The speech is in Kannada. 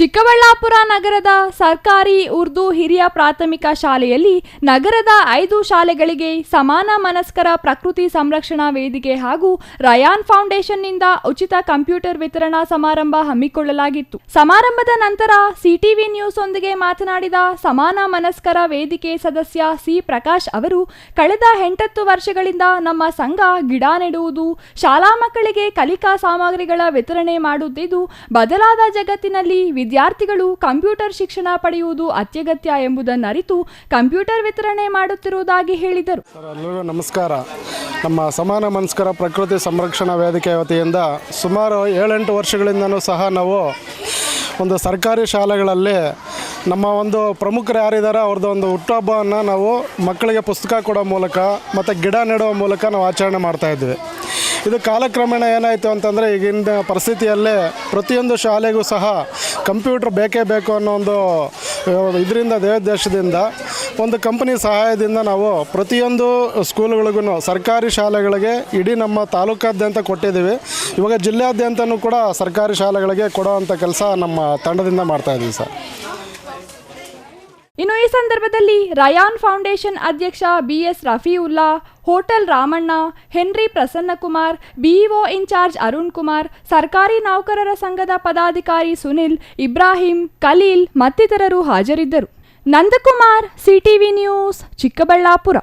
ಚಿಕ್ಕಬಳ್ಳಾಪುರ ನಗರದ ಸರ್ಕಾರಿ ಉರ್ದು ಹಿರಿಯ ಪ್ರಾಥಮಿಕ ಶಾಲೆಯಲ್ಲಿ ನಗರದ ಐದು ಶಾಲೆಗಳಿಗೆ ಸಮಾನ ಮನಸ್ಕರ ಪ್ರಕೃತಿ ಸಂರಕ್ಷಣಾ ವೇದಿಕೆ ಹಾಗೂ ರಯಾನ್ ಫೌಂಡೇಶನ್ನಿಂದ ಉಚಿತ ಕಂಪ್ಯೂಟರ್ ವಿತರಣಾ ಸಮಾರಂಭ ಹಮ್ಮಿಕೊಳ್ಳಲಾಗಿತ್ತು. ಸಮಾರಂಭದ ನಂತರ ಸಿಟಿವಿ ನ್ಯೂಸ್ ಒಂದಿಗೆ ಮಾತನಾಡಿದ ಸಮಾನ ಮನಸ್ಕರ ವೇದಿಕೆ ಸದಸ್ಯ ಸಿ ಪ್ರಕಾಶ್ ಅವರು, ಕಳೆದ ಎಂಟತ್ತು ವರ್ಷಗಳಿಂದ ನಮ್ಮ ಸಂಘ ಗಿಡ ನೆಡುವುದು, ಶಾಲಾ ಮಕ್ಕಳಿಗೆ ಕಲಿಕಾ ಸಾಮಗ್ರಿಗಳ ವಿತರಣೆ ಮಾಡುತ್ತಿದ್ದು, ಬದಲಾದ ಜಗತ್ತಿನಲ್ಲಿ ವಿದ್ಯಾರ್ಥಿಗಳು ಕಂಪ್ಯೂಟರ್ ಶಿಕ್ಷಣ ಪಡೆಯುವುದು ಅತ್ಯಗತ್ಯ ಎಂಬುದನ್ನರಿತು ಕಂಪ್ಯೂಟರ್ ವಿತರಣೆ ಮಾಡುತ್ತಿರುವುದಾಗಿ ಹೇಳಿದರು. ಸರ್, ಎಲ್ಲರಿಗೂ ನಮಸ್ಕಾರ. ನಮ್ಮ ಸಮಾನ ಮನಸ್ಕರ ಪ್ರಕೃತಿ ಸಂರಕ್ಷಣಾ ವೇದಿಕೆ ವತಿಯಿಂದ ಸುಮಾರು ಏಳೆಂಟು ವರ್ಷಗಳಿಂದನೂ ಸಹ ನಾವು ಒಂದು ಸರ್ಕಾರಿ ಶಾಲೆಗಳಲ್ಲಿ ನಮ್ಮ ಒಂದು ಪ್ರಮುಖರು ಯಾರಿದ್ದಾರೆ ಅವ್ರದ್ದು ಒಂದು ಹುಟ್ಟುಹಬ್ಬವನ್ನು ನಾವು ಮಕ್ಕಳಿಗೆ ಪುಸ್ತಕ ಕೊಡೋ ಮೂಲಕ ಮತ್ತು ಗಿಡ ನೆಡುವ ಮೂಲಕ ನಾವು ಆಚರಣೆ ಮಾಡ್ತಾ ಇದ್ವಿ. ಇದು ಕಾಲಕ್ರಮೇಣ ಏನಾಯಿತು ಅಂತಂದರೆ ಈಗಿನ ಪರಿಸ್ಥಿತಿಯಲ್ಲೇ ಪ್ರತಿಯೊಂದು ಶಾಲೆಗೂ ಸಹ ಕಂಪ್ಯೂಟ್ರ್ ಬೇಕೇ ಬೇಕು ಅನ್ನೋ ಒಂದು ಇದರಿಂದ ದೇವೋದ್ದೇಶದಿಂದ ಒಂದು ಕಂಪನಿ ಸಹಾಯದಿಂದ ನಾವು ಪ್ರತಿಯೊಂದು ಸ್ಕೂಲ್ಗಳಿಗೂ ಸರ್ಕಾರಿ ಶಾಲೆಗಳಿಗೆ ಇಡೀ ನಮ್ಮ ತಾಲೂಕಾದ್ಯಂತ ಕೊಟ್ಟಿದ್ದೀವಿ. ಇವಾಗ ಜಿಲ್ಲೆಯಾದ್ಯಂತನೂ ಕೂಡ ಸರ್ಕಾರಿ ಶಾಲೆಗಳಿಗೆ ಕೊಡೋವಂಥ ಕೆಲಸ ನಮ್ಮ ತಂಡದಿಂದ ಮಾಡ್ತಾ ಇದ್ದೀವಿ ಸರ್. ಇನ್ನು ಈ ಸಂದರ್ಭದಲ್ಲಿ ರಯಾನ್ ಫೌಂಡೇಶನ್ ಅಧ್ಯಕ್ಷ BS Rafiulla, hotel Ramanna, Henry Prasannakumar, BEO in-charge Arun Kumar, ಸರ್ಕಾರಿ ನೌಕರರ ಸಂಘದ ಪದಾಧಿಕಾರಿ ಸುನಿಲ್, ಇಬ್ರಾಹಿಂ, ಖಲೀಲ್ ಮತ್ತಿತರರು ಹಾಜರಿದ್ದರು. Nandakumar, CTV news, Chikkaballapura.